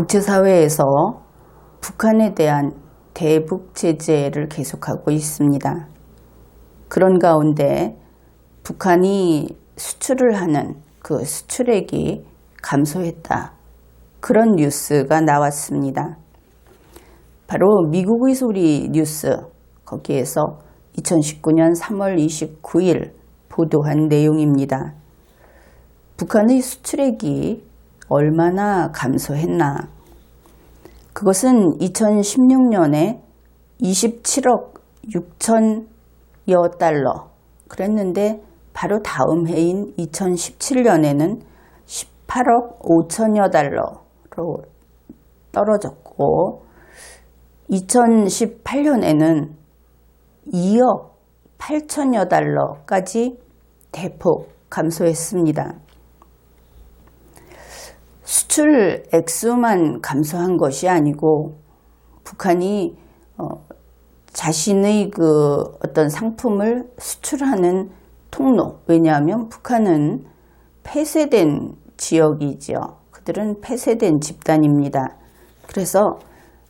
국제사회에서 북한에 대한 대북 제재를 계속하고 있습니다. 그런 가운데 북한이 수출을 하는 그 수출액이 감소했다. 그런 뉴스가 나왔습니다. 바로 미국의 소리 뉴스 거기에서 2019년 3월 29일 보도한 내용입니다. 북한의 수출액이 얼마나 감소했나? 그것은 2016년에 27억 6천여 달러 그랬는데 바로 다음 해인 2017년에는 18억 5천여 달러로 떨어졌고 2018년에는 2억 8천여 달러까지 대폭 감소했습니다. 수출 액수만 감소한 것이 아니고 북한이 어, 자신의 그 어떤 상품을 수출하는 통로 왜냐하면 북한은 폐쇄된 지역이지요. 그들은 폐쇄된 집단입니다. 그래서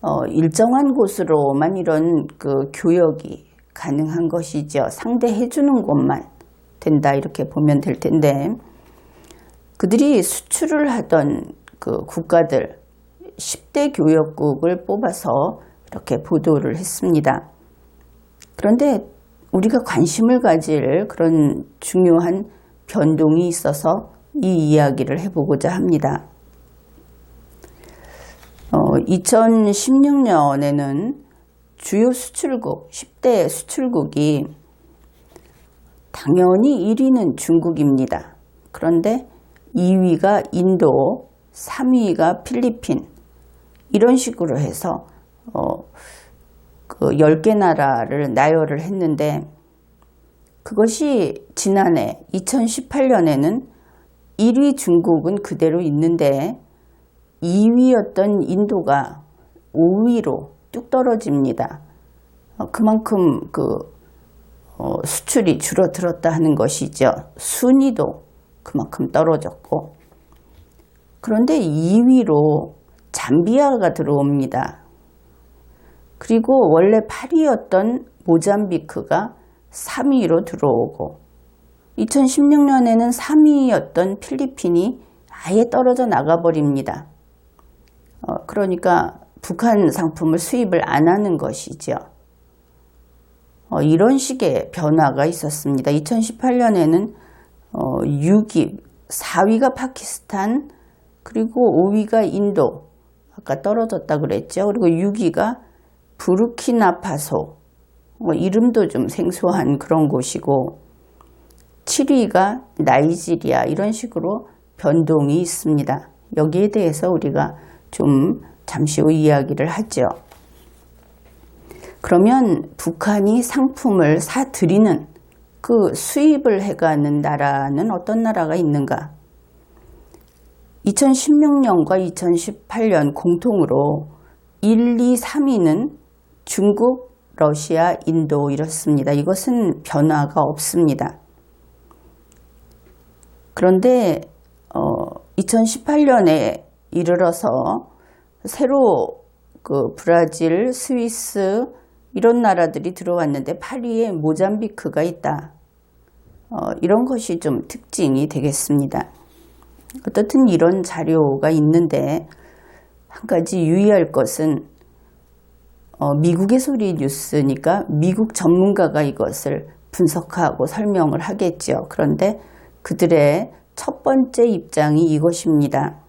어, 일정한 곳으로만 이런 그 교역이 가능한 것이죠. 상대해 주는 곳만 된다 이렇게 보면 될 텐데 그들이 수출을 하던 그 국가들 10대 교역국을 뽑아서 이렇게 보도를 했습니다. 그런데 우리가 관심을 가질 그런 중요한 변동이 있어서 이 이야기를 해보고자 합니다. 어, 2016년에는 주요 수출국, 10대 수출국이 당연히 1위는 중국입니다. 그런데 2위가 인도, 3위가 필리핀 이런 식으로 해서 어, 그 10개 나라를 나열을 했는데 그것이 지난해 2018년에는 1위 중국은 그대로 있는데 2위였던 인도가 5위로 뚝 떨어집니다. 어, 그만큼 그 어, 수출이 줄어들었다 하는 것이죠. 순위도 그만큼 떨어졌고 그런데 2위로 잠비아가 들어옵니다. 그리고 원래 8위였던 모잠비크가 3위로 들어오고 2016년에는 3위였던 필리핀이 아예 떨어져 나가버립니다. 어, 그러니까 북한 상품을 수입을 안 하는 것이죠. 어, 이런 식의 변화가 있었습니다. 2018년에는 어, 6위, 4위가 파키스탄, 그리고 5위가 인도, 아까 떨어졌다 그랬죠. 그리고 6위가 부르키나파소, 뭐 이름도 좀 생소한 그런 곳이고, 7위가 나이지리아, 이런 식으로 변동이 있습니다. 여기에 대해서 우리가 좀 잠시 후 이야기를 하죠. 그러면 북한이 상품을 사들이는 그 수입을 해가는 나라는 어떤 나라가 있는가? 2016년과 2018년 공통으로 1, 2, 3위는 중국, 러시아, 인도 이렇습니다. 이것은 변화가 없습니다. 그런데 어, 2018년에 이르러서 새로 그 브라질, 스위스 이런 나라들이 들어왔는데 파리에 모잠비크가 있다. 어, 이런 것이 좀 특징이 되겠습니다. 어떻든 이런 자료가 있는데 한 가지 유의할 것은 어, 미국의 소리 뉴스니까 미국 전문가가 이것을 분석하고 설명을 하겠죠. 그런데 그들의 첫 번째 입장이 이것입니다.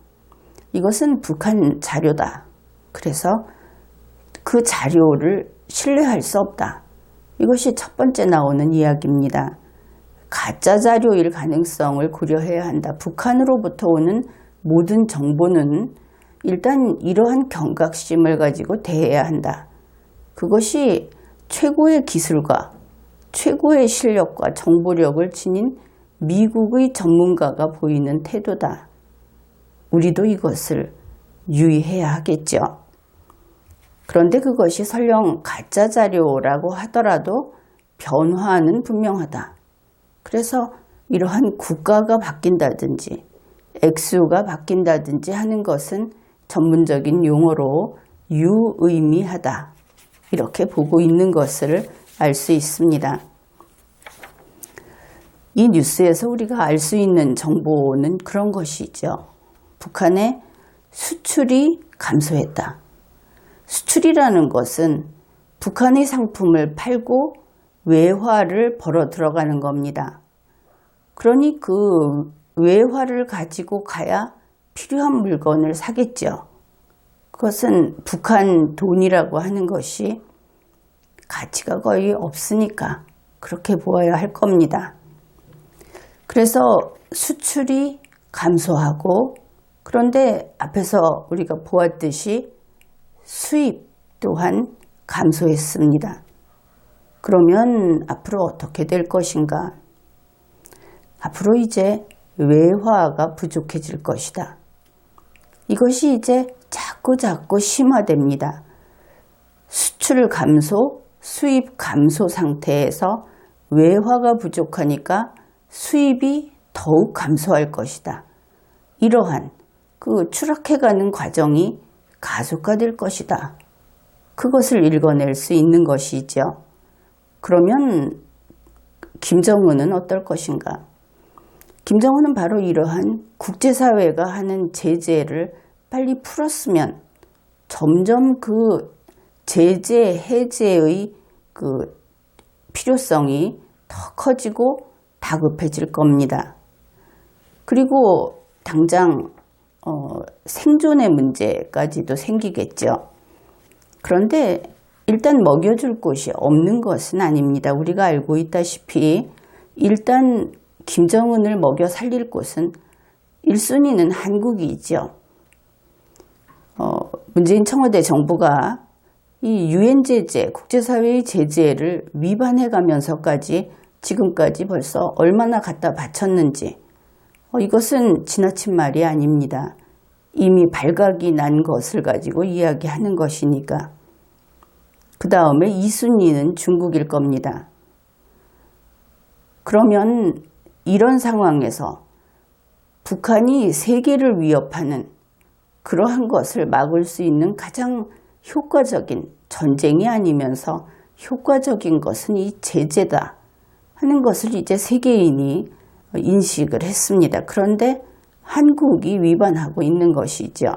이것은 북한 자료다. 그래서 그 자료를 신뢰할 수 없다. 이것이 첫 번째 나오는 이야기입니다. 가짜 자료일 가능성을 고려해야 한다. 북한으로부터 오는 모든 정보는 일단 이러한 경각심을 가지고 대해야 한다. 그것이 최고의 기술과 최고의 실력과 정보력을 지닌 미국의 전문가가 보이는 태도다. 우리도 이것을 유의해야 하겠죠. 그런데 그것이 설령 가짜 자료라고 하더라도 변화는 분명하다. 그래서 이러한 국가가 바뀐다든지 액수가 바뀐다든지 하는 것은 전문적인 용어로 유의미하다. 이렇게 보고 있는 것을 알 수 있습니다. 이 뉴스에서 우리가 알 수 있는 정보는 그런 것이죠. 북한의 수출이 감소했다. 수출이라는 것은 북한의 상품을 팔고 외화를 벌어 들어가는 겁니다. 그러니 그 외화를 가지고 가야 필요한 물건을 사겠죠. 그것은 북한 돈이라고 하는 것이 가치가 거의 없으니까 그렇게 보아야 할 겁니다. 그래서 수출이 감소하고 그런데 앞에서 우리가 보았듯이 수입 또한 감소했습니다. 그러면 앞으로 어떻게 될 것인가? 앞으로 이제 외화가 부족해질 것이다. 이것이 이제 자꾸 자꾸 심화됩니다. 수출 감소, 수입 감소 상태에서 외화가 부족하니까 수입이 더욱 감소할 것이다. 이러한 그 추락해가는 과정이 가속화될 것이다. 그것을 읽어낼 수 있는 것이죠. 그러면 김정은은 어떨 것인가? 김정은은 바로 이러한 국제사회가 하는 제재를 빨리 풀었으면 점점 그 제재 해제의 그 필요성이 더 커지고 다급해질 겁니다. 그리고 당장 어, 생존의 문제까지도 생기겠죠. 그런데 일단 먹여줄 곳이 없는 것은 아닙니다. 우리가 알고 있다시피 일단 김정은을 먹여 살릴 곳은 1순위는 한국이죠. 어, 문재인 청와대 정부가 이 유엔 제재, 국제사회의 제재를 위반해 가면서까지 지금까지 벌써 얼마나 갖다 바쳤는지 어, 이것은 지나친 말이 아닙니다. 이미 발각이 난 것을 가지고 이야기하는 것이니까. 그 다음에 2순위는 중국일 겁니다. 그러면 이런 상황에서 북한이 세계를 위협하는 그러한 것을 막을 수 있는 가장 효과적인 전쟁이 아니면서 효과적인 것은 이 제재다 하는 것을 이제 세계인이 인식을 했습니다. 그런데 한국이 위반하고 있는 것이죠.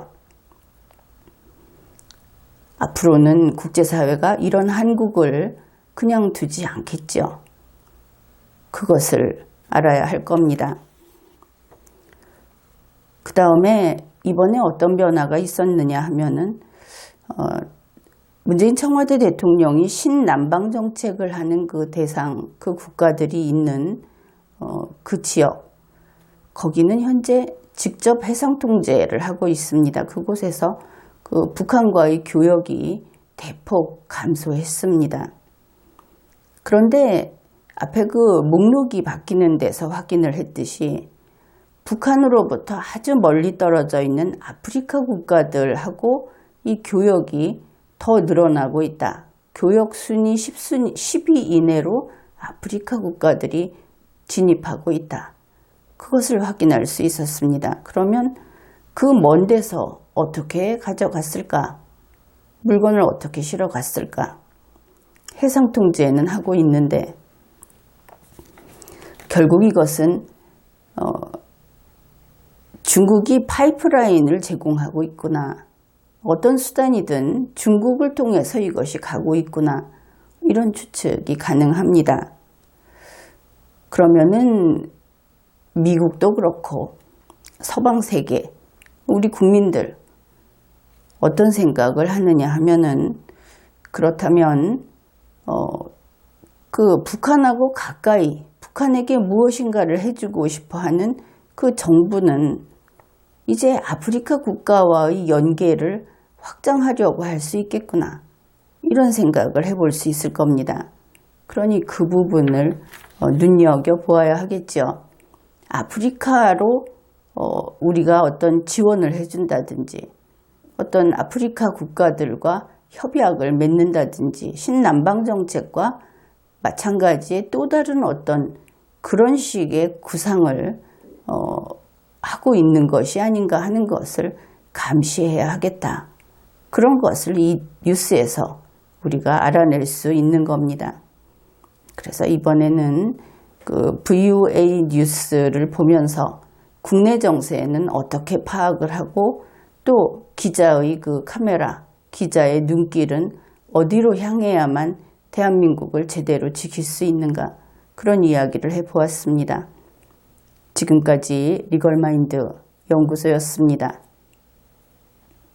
앞으로는 국제사회가 이런 한국을 그냥 두지 않겠죠. 그것을 알아야 할 겁니다. 그 다음에 이번에 어떤 변화가 있었느냐 하면은 어, 문재인 청와대 대통령이 신남방 정책을 하는 그 대상 그 국가들이 있는 어, 그 지역 거기는 현재 직접 해상 통제를 하고 있습니다. 그곳에서 그 북한과의 교역이 대폭 감소했습니다. 그런데 앞에 그 목록이 바뀌는 데서 확인을 했듯이 북한으로부터 아주 멀리 떨어져 있는 아프리카 국가들하고 이 교역이 더 늘어나고 있다. 교역 순위 10순위, 10위 이내로 아프리카 국가들이 진입하고 있다. 그것을 확인할 수 있었습니다. 그러면 그 먼 데서 어떻게 가져갔을까? 물건을 어떻게 실어 갔을까? 해상 통제는 하고 있는데 결국 이것은 어, 중국이 파이프라인을 제공하고 있구나. 어떤 수단이든 중국을 통해서 이것이 가고 있구나. 이런 추측이 가능합니다. 그러면은 미국도 그렇고 서방 세계, 우리 국민들 어떤 생각을 하느냐 하면은 그렇다면 어, 그 북한하고 가까이 북한에게 무엇인가를 해주고 싶어 하는 그 정부는 이제 아프리카 국가와의 연계를 확장하려고 할 수 있겠구나. 이런 생각을 해볼 수 있을 겁니다. 그러니 그 부분을 어, 눈여겨 보아야 하겠죠. 아프리카로 어, 우리가 어떤 지원을 해준다든지 어떤 아프리카 국가들과 협약을 맺는다든지 신남방 정책과 마찬가지의 또 다른 어떤 그런 식의 구상을 어, 하고 있는 것이 아닌가 하는 것을 감시해야 하겠다. 그런 것을 이 뉴스에서 우리가 알아낼 수 있는 겁니다. 그래서 이번에는 그 VOA 뉴스를 보면서 국내 정세는 어떻게 파악을 하고 또 기자의 그 카메라, 기자의 눈길은 어디로 향해야만 대한민국을 제대로 지킬 수 있는가 그런 이야기를 해보았습니다. 지금까지 리걸마인드 연구소였습니다.